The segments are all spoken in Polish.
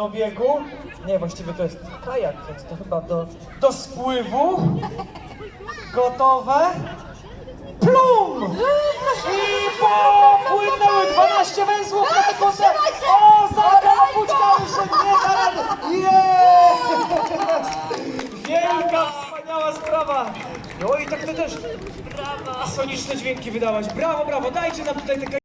do biegu. Nie, właściwie to jest kajak, więc to chyba do, do spływu. Gotowe. Plum! I popłynęły 12 węzłów na sekundę. O, zakarapućka już nie da rady. Jest! Wielka, wspaniała sprawa. No i tak to też soniczne dźwięki wydałaś. Brawo, brawo, dajcie nam tutaj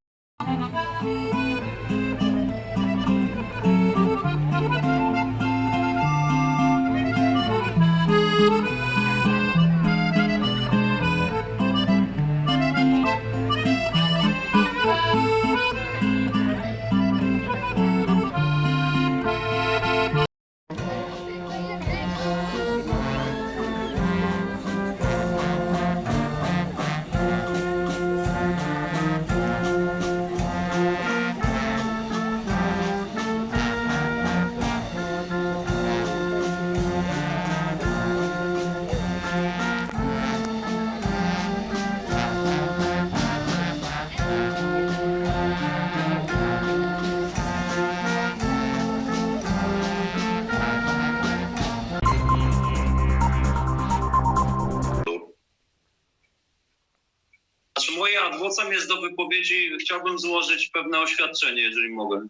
adwocem jest do wypowiedzi, chciałbym złożyć pewne oświadczenie, jeżeli mogę.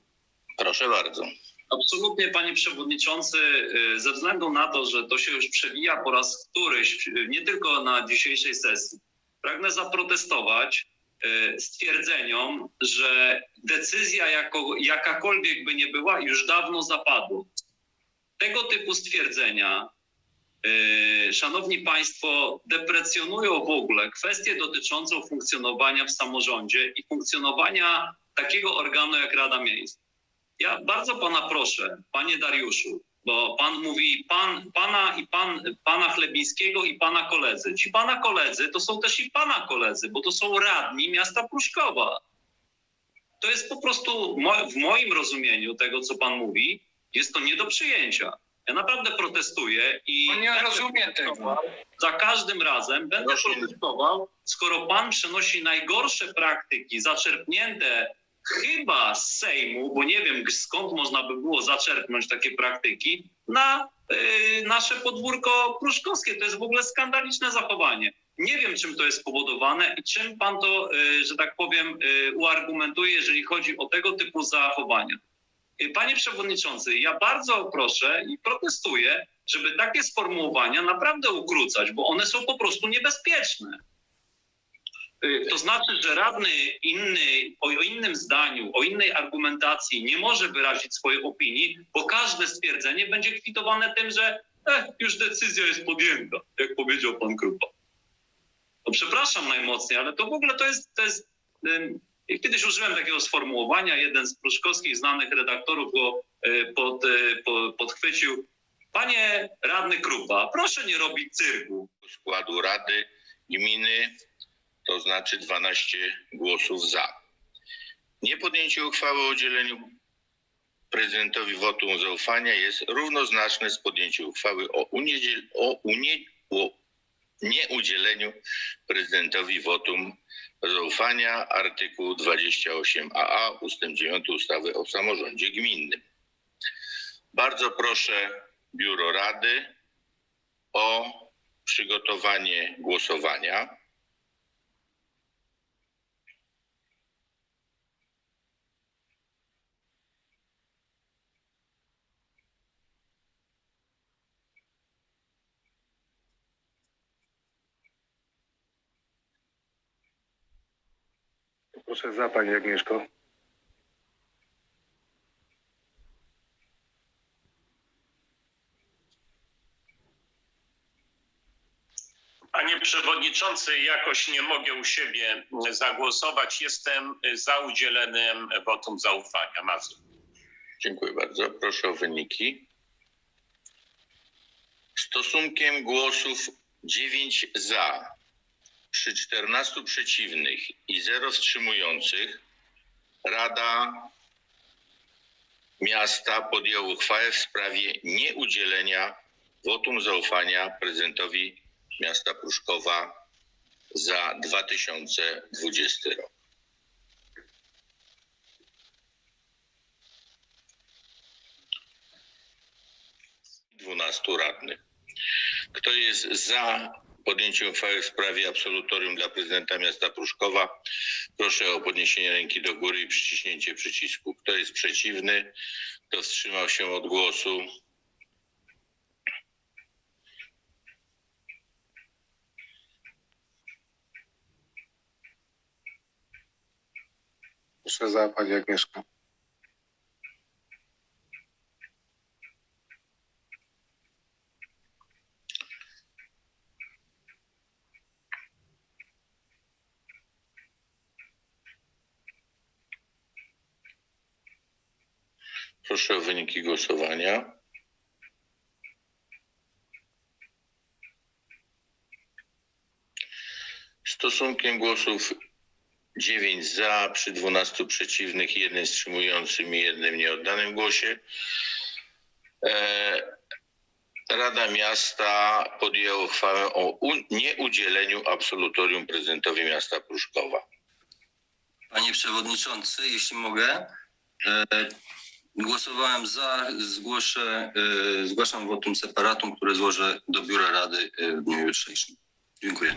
Proszę bardzo. Absolutnie, panie przewodniczący, y, ze względu na to, że to się już przewija po raz któryś, y, nie tylko na dzisiejszej sesji, pragnę zaprotestować y, stwierdzeniom, że decyzja jako, jakakolwiek by nie była, już dawno zapadła. Tego typu stwierdzenia, szanowni państwo, deprecjonują w ogóle kwestię dotyczącą funkcjonowania w samorządzie i funkcjonowania takiego organu jak Rada Miejska. Ja bardzo pana proszę, panie Dariuszu, bo pan mówi pan, pana i pan, pana Chlebińskiego i pana koledzy. Ci pana koledzy to są też i pana koledzy, bo to są radni miasta Pruszkowa. To jest po prostu w moim rozumieniu tego, co pan mówi, jest to nie do przyjęcia. Ja naprawdę protestuję i No nie rozumiem tego. Za każdym razem będę Proszę. protestował, skoro pan przenosi najgorsze praktyki zaczerpnięte chyba z Sejmu, bo nie wiem skąd można by było zaczerpnąć takie praktyki, na y, nasze podwórko pruszkowskie. To jest w ogóle skandaliczne zachowanie. Nie wiem, czym to jest spowodowane i czym pan to, y, że tak powiem, y, uargumentuje, jeżeli chodzi o tego typu zachowania. Y, Panie Przewodniczący, ja bardzo proszę i protestuję, żeby takie sformułowania naprawdę ukrócać, bo one są po prostu niebezpieczne. Y, To znaczy, że radny inny, o innym zdaniu, o innej argumentacji nie może wyrazić swojej opinii, bo każde stwierdzenie będzie kwitowane tym, że eh, już decyzja jest podjęta, jak powiedział pan Krupa. No przepraszam najmocniej, ale to w ogóle to jest, to jest i kiedyś użyłem takiego sformułowania, jeden z pruszkowskich znanych redaktorów go y, pod, y, po, podchwycił. Panie radny Krupa, proszę nie robić cyrku. Składu Rady Gminy to znaczy 12 głosów za. Niepodjęcie uchwały o udzieleniu prezydentowi wotum zaufania jest równoznaczne z podjęciem uchwały o, uniedziel- o, unie, o nieudzieleniu prezydentowi wotum zaufania artykuł 28aa ustęp 9 ustawy o samorządzie gminnym. Bardzo proszę Biuro Rady o przygotowanie głosowania. Proszę za Pani Agnieszko. Panie Przewodniczący, jakoś nie mogę u siebie zagłosować. Jestem za udzieleniem wotum zaufania. Mazur. Dziękuję bardzo. Proszę o wyniki. Stosunkiem głosów 9 za, przy 14 przeciwnych i 0 wstrzymujących Rada Miasta podjęła uchwałę w sprawie nieudzielenia wotum zaufania prezydentowi miasta Pruszkowa za 2020 rok. 12 radnych. Kto jest za podjęciem uchwały w sprawie absolutorium dla prezydenta miasta Pruszkowa? Proszę o podniesienie ręki do góry i przyciśnięcie przycisku. Kto jest przeciwny? Kto wstrzymał się od głosu? Proszę za pani Agnieszka. Proszę o wyniki głosowania. Stosunkiem głosów 9 za, przy 12 przeciwnych, jednym wstrzymującym i jednym nieoddanym głosie. E, Rada Miasta podjęła uchwałę o nieudzieleniu absolutorium prezydentowi miasta Pruszkowa. Panie Przewodniczący, jeśli mogę, e, Głosowałem za, zgłoszę, e, zgłaszam wotum separatum, które złożę do biura rady e, w dniu jutrzejszym. Dziękuję.